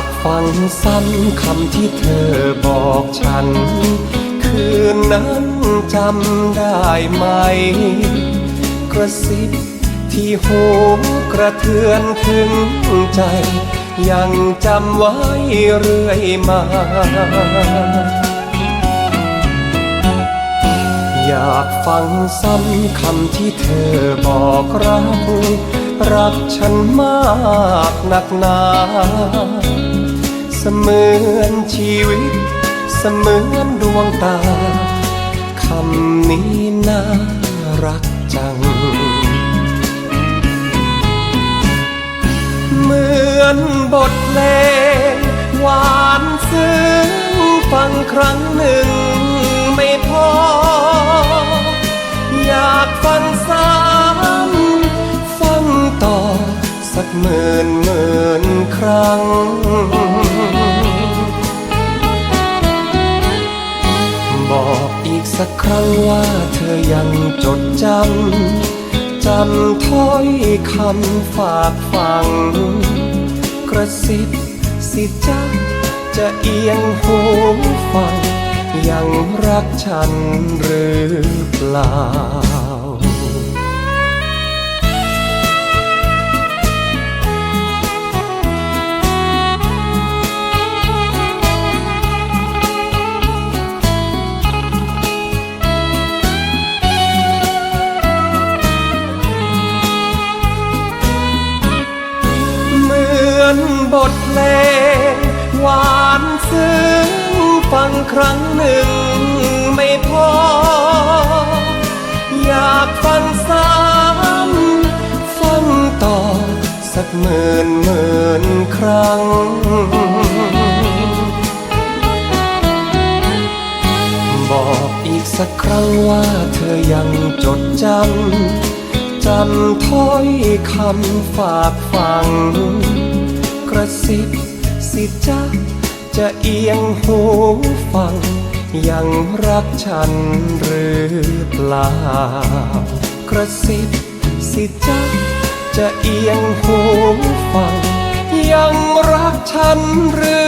ากฟังซ้ำคำที่เธอบอกฉัน คืนนั้นจำได้ไหม กระซิบที่หูกระเทือนถึงใจ ยังจำไว้เรื่อยมา อยากฟังซ้ำคำที่เธอบอกรักรักฉันมากหนักหนา เสมือนชีวิต เสมือนดวงตา คำนี้น่ารักจัง เหมือนบทเพลง หวานซึ้งฟังครั้งหนึ่งไม่พอ อยากฟังซ้ำฟังต่อสักหมื่นหมื่นครั้ง บอกอีกสักครั้งว่าเธอยังจดจำ จำถ้อยคำฝากฟัง กระซิบสิจ๊ะจะเอียงหูฟัง ยังรักฉันหรือเปล่า บทเพลง หวานซึ้งฟังครั้งหนึ่งไม่พอ อยากฟังซ้ำฟังต่อ สักหมื่นหมื่นครั้ง บอกอีกสักครั้งว่าเธอยังจดจำจำถ้อยคำฝากฟัง กระซิบสิจ๊ะจะเอียงหูฟัง ยังรักฉันหรือเปล่า กระซิบสิจ๊ะจะเอียงหูฟัง ยังรักฉันหรือ